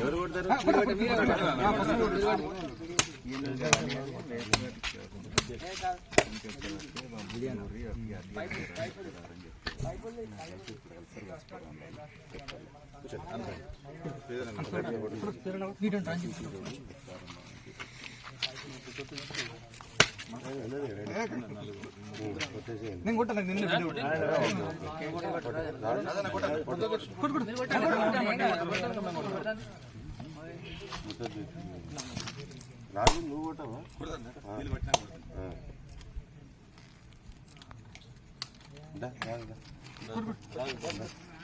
ఎవరు కొడతారు? వీడియో నేను కొట్టాను నిన్ను రాజు నువ్వు కొట్టావా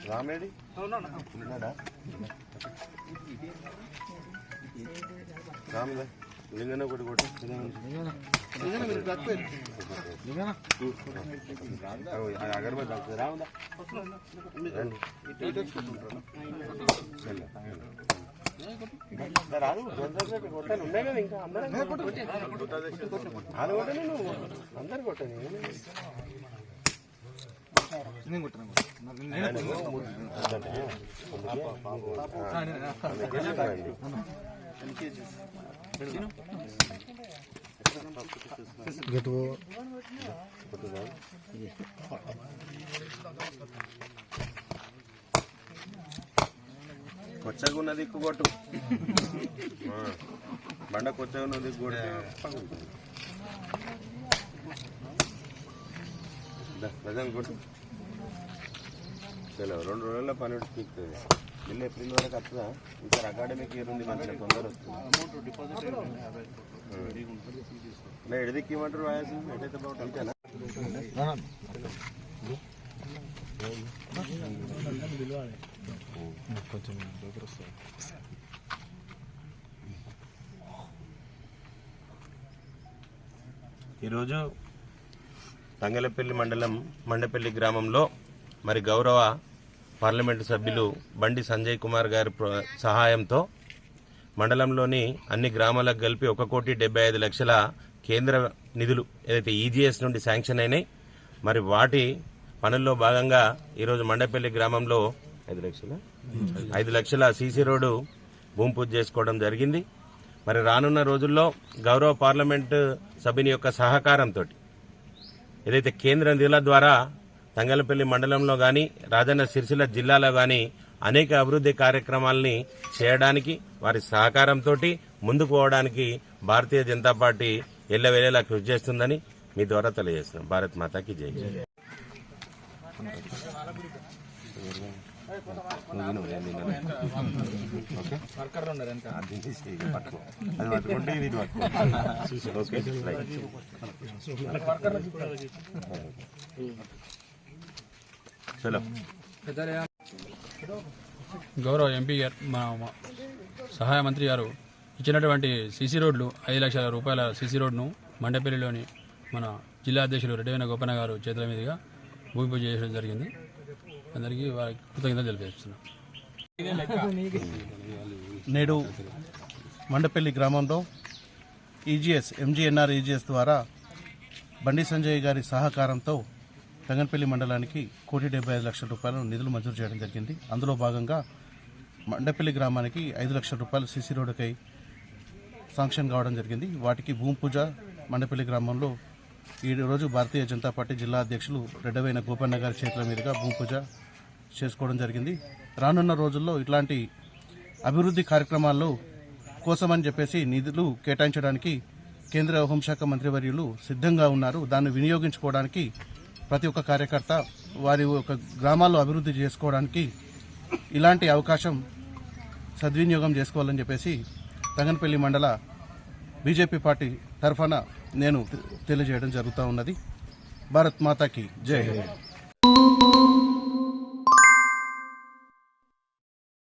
రామేడి? ఉన్నాడా? లింగన ఒకటి కొట్టు. అగరబత్తి. దా, రాదు. కొట్టాను ఉన్నాయి కదా ఇంకా? అందరం వాళ్ళు కొట్టని నువ్వు. అందరు కొట్టని. నేను కొట్టాను. కొచ్చగా ఉన్న దిక్కు బండ కొచ్చగా ఉన్న కూడా కొడితే పగులుతుంది. దా, ప్రజలు కొట్టు. చలో రెండు రోజుల్లో పని పీకుతుంది మళ్ళీ ఏప్రిల్ వరకు వస్తుందా ఇంకా అకాడమిక్ ఇయర్ ఉంది మంచిగా తొందర వస్తుంది? ఇలా ఎడదిక్కి ఇవ్వమంటారు వాయాసు ఎటైతే బాగుంటుంది అంతేనా? ఈరోజు తంగలపల్లి మండలం మండపల్లి గ్రామంలో మరి గౌరవ పార్లమెంటు సభ్యులు బండి సంజయ్ కుమార్ గారి ప్ర- సహాయంతో మండలంలోని అన్ని గ్రామాలకు కలిపి ఒక కోటి డెబ్బై ఐదు లక్షల కేంద్ర నిధులు ఏదైతే ఈజీఎస్ నుండి శాంక్షన్ అయినాయి మరి వాటి పనుల్లో భాగంగా ఈరోజు మండపల్లి గ్రామంలో ఐదు లక్షల? ఐదు లక్షల సీసీ రోడ్డు భూమి పూజ చేసుకోవడం జరిగింది. మరి రానున్న రోజుల్లో గౌరవ పార్లమెంటు సభ్యుని యొక్క సహకారంతో ఏదైతే కేంద్ర నిధుల ద్వారా తంగలపల్లి మండలంలో కానీ రాజన్న సిరిసిల్ల జిల్లాలో కానీ అనేక అభివృద్ధి కార్యక్రమాలని చేయడానికి వారి సహకారంతో ముందుకు పోవడానికి భారతీయ జనతా పార్టీ ఎల్లవేళలా కృషి చేస్తుందని మీ ద్వారా తెలియజేస్తున్నాం. భారత్ మాతాకి జై. ఓకే. చలో గౌరవ ఎంపీ గారు మన మన సహాయ మంత్రి గారు ఇచ్చినటువంటి సీసీ రోడ్లు ఐదు లక్షల రూపాయల సీసీ రోడ్ను మండపల్లిలోని మన జిల్లా అధ్యక్షులు రెడ్డివైన గోపన్న గారు చేతుల మీదుగా భూమి పూజ చేయడం జరిగింది. అందరికీ వారికి కృతజ్ఞతలు తెలియజేస్తున్నాం. నేడు మండపల్లి గ్రామంలో ఈజీఎస్ ఎంజీఎన్ఆర్ ఈజీఎస్ ద్వారా బండి సంజయ్ గారి సహకారంతో రంగన్పల్లి మండలానికి కోటి డెబ్బై ఐదు లక్షల రూపాయలు నిధులు మంజూరు చేయడం జరిగింది. అందులో భాగంగా మండపల్లి గ్రామానికి ఐదు లక్షల రూపాయలు సీసీ రోడ్డుకై శాంక్షన్ కావడం జరిగింది. వాటికి భూమి పూజ మండపల్లి గ్రామంలో ఈ రోజు భారతీయ జనతా పార్టీ జిల్లా అధ్యక్షులు రెడ్డవైన గోపన్న గారి చేతుల మీదుగా భూమి పూజ చేసుకోవడం జరిగింది. రానున్న రోజుల్లో ఇట్లాంటి అభివృద్ధి కార్యక్రమాల్లో కోసమని చెప్పేసి నిధులు కేటాయించడానికి కేంద్ర హోంశాఖ మంత్రివర్యులు సిద్ధంగా ఉన్నారు. దాన్ని వినియోగించుకోవడానికి ప్రతి ఒక్క కార్యకర్త వారి ఒక గ్రామాల్లో అభివృద్ధి చేసుకోవడానికి ఇలాంటి అవకాశం సద్వినియోగం చేసుకోవాలని చెప్పేసి తంగనపల్లి మండల బీజేపీ పార్టీ తరఫున నేను తెలియజేయడం జరుగుతూ ఉన్నది. భారత్ మాతాకి జై హింద్.